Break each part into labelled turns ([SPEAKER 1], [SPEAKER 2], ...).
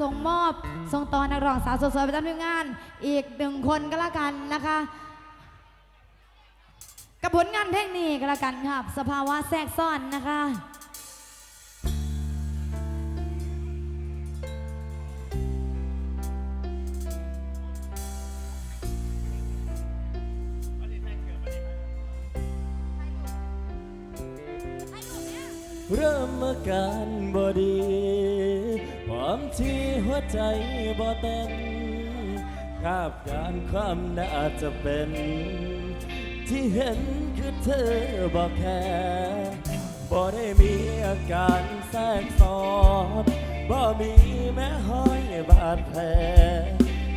[SPEAKER 1] ส่งมอบส่งต่อนักร้องสาวสวยๆประจำทีมงาน อีกหนึ่งคนก็แล้วกันนะคะกับผลงานเพลงนี้ก็แล้วกันครับ สภาวะแทรกซ้อนนะคะ
[SPEAKER 2] เริ่มอาการบ่ดี ความที่หัวใจบ่เต้นคาบการความน่าจะเป็น ที่เห็นคือเธอบ่แค่บ่ได้มีอาการแทรกซ้อนบ่มีแม้ห้อยบาดแผล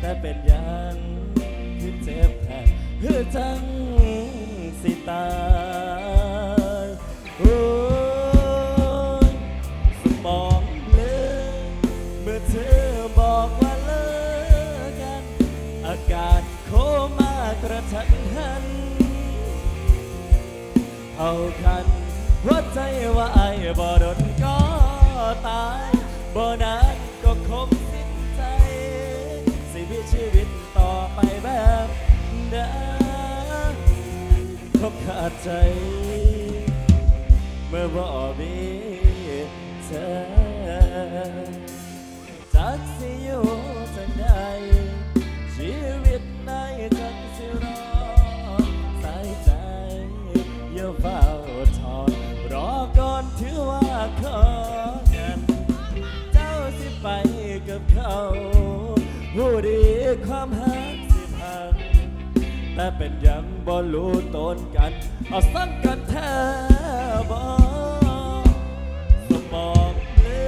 [SPEAKER 2] แต่เป็นอยังคือเจ็บแผลคือจังสิตาย อาการโคม่ากระทันหัน เอาคันหัวใจว่าไอ้บ่ดนก็ตายบ่นานก็คงสิ้นใจ สิมีชีวิตต่อไปแบบเดิมคบขาดใจ เมื่อบ่มีเธอจักสิอยู่จังใด ไปกับเขาผู้ดีความหักสิพังแต่เป็นยังบ่รู้ต้นกัน เอาสังกันแท้บ่สมองเลื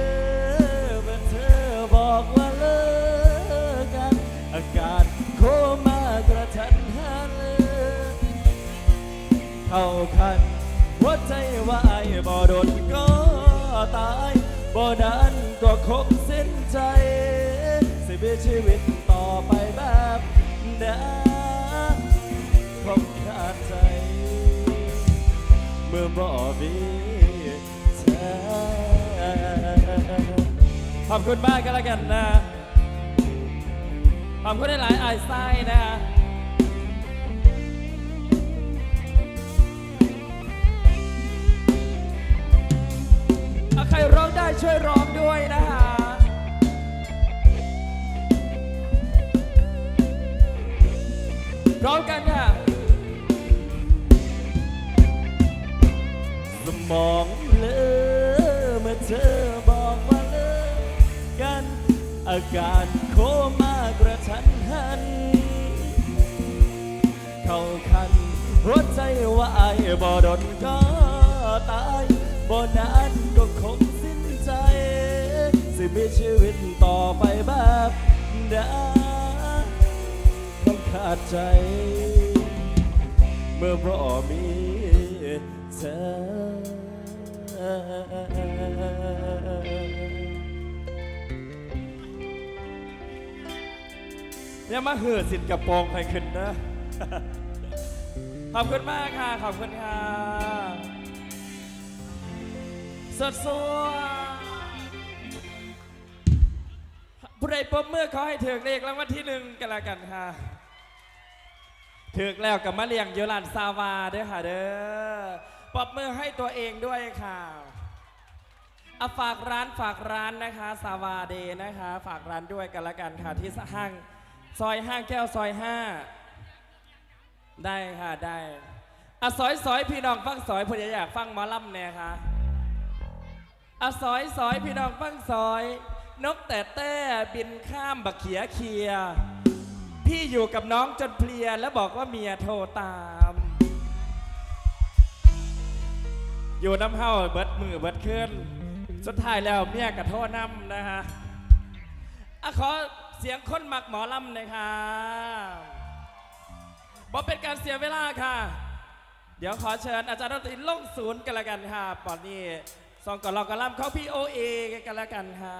[SPEAKER 2] อเมื่อเธอบอกว่าเลิกกัน อาการโคม่ากระทันหันเข้าคันหัวใจว่าไอ้บ่โดนก็ตาย บ่นานก็คงสิ้นใจสิมีชีวิตต่อไปแบบนั้นคงขาดใจ เมื่อบ่มีเธอขอบคุณมากกันแล้วกันนะขอบคุณหลายๆไอ้ไส้นะฮะ ใครร้องได้ช่วยร้องด้วยนะฮะร้องกันค่ะ สมองเลอะเมื่อเธอบอกว่าเลิกกัน อาการโคม่ากระทันหัน เข้าคันหัวใจว่าไอ้บ่โดนก็ตาย บ่นานก็คงสิ้นใจ สิมีชีวิตต่อไปแบบเดิมต้องขาดใจ เมื่อบ่มีเธออย่ามาเหือสิทธิ์กระโปรงไปขึ้นนะ ขอบคุณมากค่ะ ขอบคุณค่ะ สดสัวผู้ใดปมเมื่อเขาให้ถือเลขรางวัลที่หนึ่งกันละกันค่ะถือแล้วกับมะเลียงโยลันซาวาเด้อค่ะเด้อปรบมือให้ตัวเองด้วยค่ะอาฝากร้านฝากร้านนะคะซาวาเดนะคะ ฝากร้านด้วยกันละกันค่ะที่ห้างซอยห้างแก้วซอยห้าได้ค่ะได้อะสอยสอยพี่น้องฟังสอยผมอยากฟังหมอลำเนี่ยค่ะ อะสอยสอยพี่น้องฟังสอย นกแต่แต่บินข้ามบักเขียเคีย พี่อยู่กับน้องจนเพลียแล้วบอกว่าเมียโทรตาม อยู่น้ำเฮาเบิดมือเบิดขึ้นสุดท้ายแล้วเมียกับโทษน้ำนะฮะอะขอเสียงคนหมักหมอลำหน่อยค่ะบอกเป็นการเสียเวลาค่ะ เดี๋ยวขอเชิญอาจารย์ดนตรีลงศูนย์กันละกันค่ะปอนนี้ ซองก่อนเรากระลำเข้าพี่โอเอกันแล้วกันค่ะ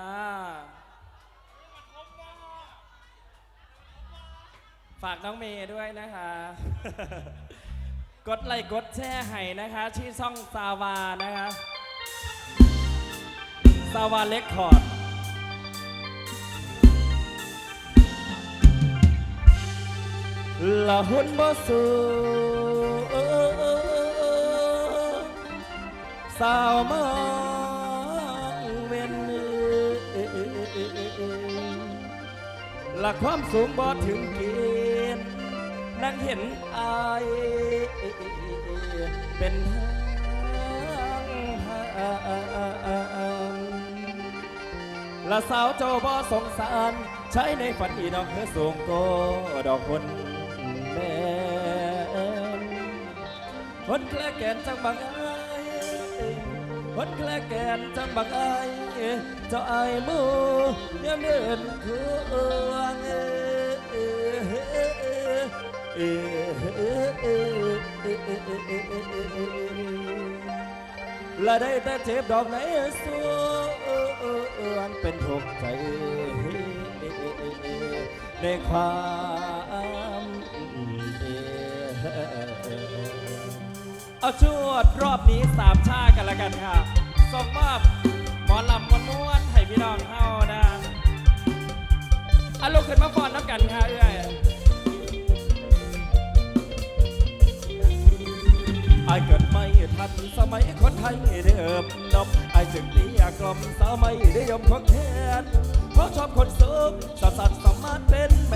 [SPEAKER 2] ฝากน้องเมย์ด้วยนะคะ กดไลค์กดแชร์ให้นะคะที่ช่องซาวานะคะซาวาเล็กคอร์ดละหุ่นบ่สู สาวมองเว้นละความสูงบ่ถึงเกณฑ์นั่งเห็นอายเป็นทางละสาวเจ้าบ่สงสาร ใช้ในฝันอีดอกเธอสูงก็ดอกคนแม่คนแคลแกนจังบังอายคนแคลแกนจังบังอเจ้าไอายหมูยามเดินคือวงและได้แต่เจ็บดอกไหนสวนเป็นทุกข์ใจในความ เอาชวดรอบนี้สามชากันแล้วกันค่ะ ส่งมอบหมอลำมวนม้วนให้พี่น้องเฮานะอาลุกขึ้นมาฟอนน้ำกันค่ะเอ้ยไอายเกิดไม่ทันสมัยคนไทยเดิมดมไอายจึงเตียกลมสมัยได้ยมของแทนเพราะชอบคนสูงสัตว์สัตว์สามารถเป็นแม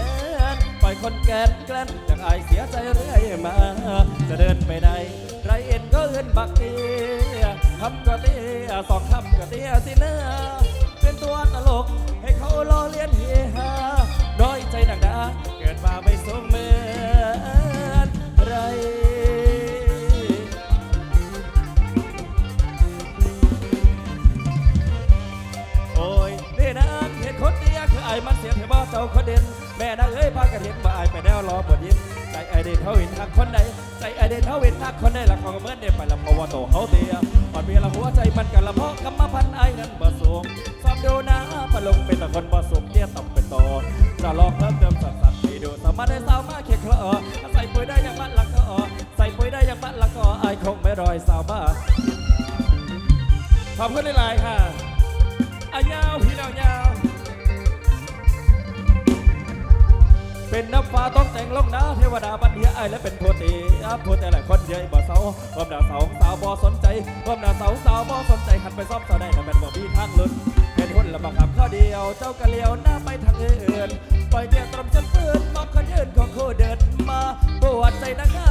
[SPEAKER 2] นปล่อยคนแกนแกล้นจากอายเสียใจเรื่อยมา จะเดินไปไหน ไรเอ็นก็เอินบักเตี้ยคำก็เตี้ยสองคำก็เตี้ยสิเนะเป็นตัวตลกให้เขาล้อเลียนเฮฮาน้อยใจหนักดาเกิดมาไม่สมเหมือนไรโอ้ยนี่นะเห็นคนเดียคือไอ้มันเสียเทบ่าเจ้าคนเด่น แม่นางเอ้ยพากันเห็นว่าไอ้ไปแนวรอบทยินใจไอเดนเท่าหินทักคนใดใจไอเดนเท่าหินทักคนใดละของเมื่อนเด็ไปละเพราะว่าโตเขาเตียปอนเพียละหัวใจมันกันละเพราะกำมพันไอ้นั้นบ่สูงสอบดูนะปลงเป็นแต่คนบ่สูงเตี้ยต่ำเป็นโตจะลองเพิ่มเติมสัตว์สัตว์ให้ดูสามารถได้สาวมาเคียคลอใส่ปุ๋ยได้อย่างมันละก็ใส่ปุ๋ยได้อย่างมันละก็ไอ้คงไม่รอยสาวบ้าขอบคุณหลายๆค่ะอายาวพี่น้องยาว เป็นน้ำฟ้าต้องแต่งลงนะเทวดาบันเดียไอและเป็นโพธิอาโพธิหลายคนเยอะบ่เสาความดาเสาสาวบ่สนใจความดาเสาสาวบ่สนใจหันไปซ้อมเสาได้แต่เป็นบ่มีทางลุ้นเป็นคนละบังคับข้อเดียว เจ้ากะเลียวหน้าไปทางอื่นปล่อยเดียวตรมจนปืนมองคนอื่นของโคเดินมาปวดใจนะคะเพรา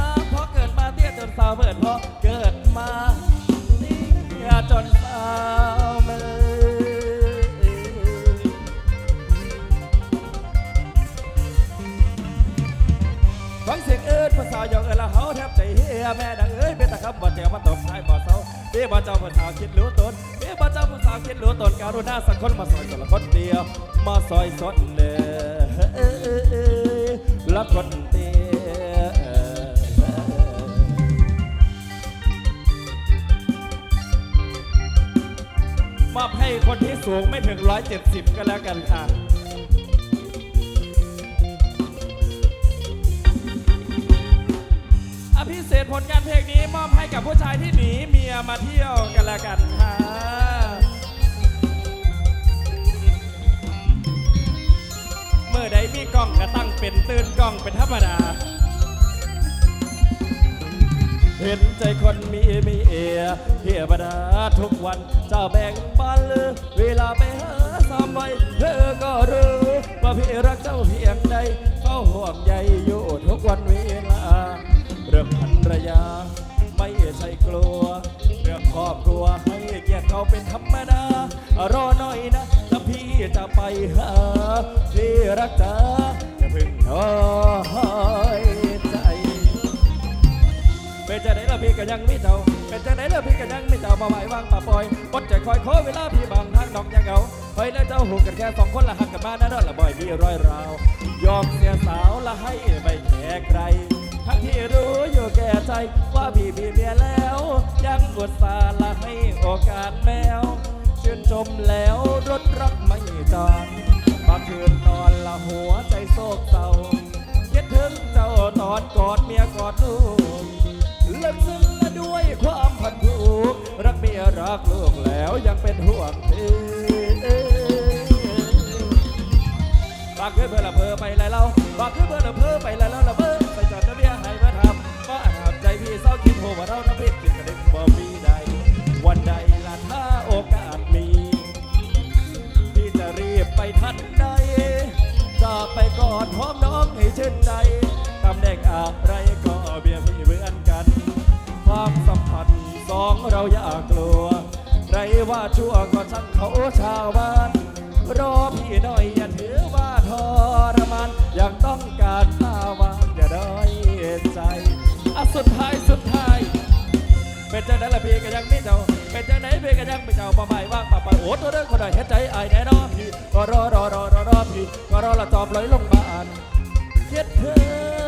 [SPEAKER 2] ฟังเสียงเอิญภาษาหยอกเอละเฮาแทบใจเฮียแม่ดังเอ้ยเป็นตะคำบ่เจียวมาตกท้ายบ่เศร้าเบี้ยบ่เจ้าภาษาคิดรู้ตนเบี้ยบ่เจ้าภาษาคิดรู้ตนการุณาสักคนมาซอยตัวละคนเดียวมาซอยสดเด้อละคนเดียวมอบให้คนที่สูงไม่ถึง 170 ก็แล้วกันค่ะ ษผลงานเพลงนี้มอบให้กับผู้ชายที่หนีเมียมาเที่ยวกันละกันค่ะเมื่อใดมีกล้องก็ตั้งเป็นตื่นกล้องเป็นธรรมดา เห็นใจคนมีมีเอียเทียบดาทุกวันเจ้าแบ่งปันเลยเวลาไปหาสามไว้เธอก็รู้ว่าพี่รักเจ้าเพียงใดเขาห่วงใยอยู่ทุกวันเวลา ยังไม่เจ้าเป็นจะไหนละพี่ก็ยังไม่เจ้ามาหมายวางมาปอยบดใจคอยขอเวลาพี่บางทางดอกยังเหงาไปแล้วเจ้าหูกันแค่สองคนละหักกันมานะดอนละบ่อยมีร้อยราวยอมเสียสาวละให้ไม่แคร์ใครทั้งที่รู้อยู่แก่ใจว่าพี่พี่เมียแล้ว ยังบทสาละให้โอกาสแมวชื่นชมแล้วรถรักไม่จางบางคืนนอนละหัวใจโศกเศร้าคิดถึงเจ้าตอนกอดเมียกอดลูกลึกซึ้ง รักลูกแล้วยังเป็นห่วงพี่บางคืนเพื่อละเพอไปแล้วเราบางคืนเพื่อละเพอไปแล้วเราละเบอใส่จดทะเบียนให้มาทำก็อาบใจพี่เศร้าคิดโหว่าเราทำผิดกินกระดึกบ่มีใด วันใดล่ะถ้าโอกาสมีพี่จะรีบไปทันใดจะไปกอดหอมน้องให้ชื่นใจตำแหน่งอะไรก็เบียพี่เหมือนกัน ความสัมพันธ์สองเราอย่ากลัวใคร ว่าชั่วก็ช่างเขาชาวบ้าน รอพี่หน่อยอย่าถือว่าทรมานยังต้องการตาวานอย่าด้อยใจอะสุดท้ายสุดท้ายเป็นจังไหนละพี่ก็ยังไม่เจ้าเป็นจังไหนพี่ก็ยังไม่เจ้ามาใหม่ว่างมาไปโอ้ตัวเรื่องคนใดเห็นใจไอายแน่นอนพี่ก็รอรอรอรอรอพี่ก็รอละจอบลอยลงบ้านเคิดถึง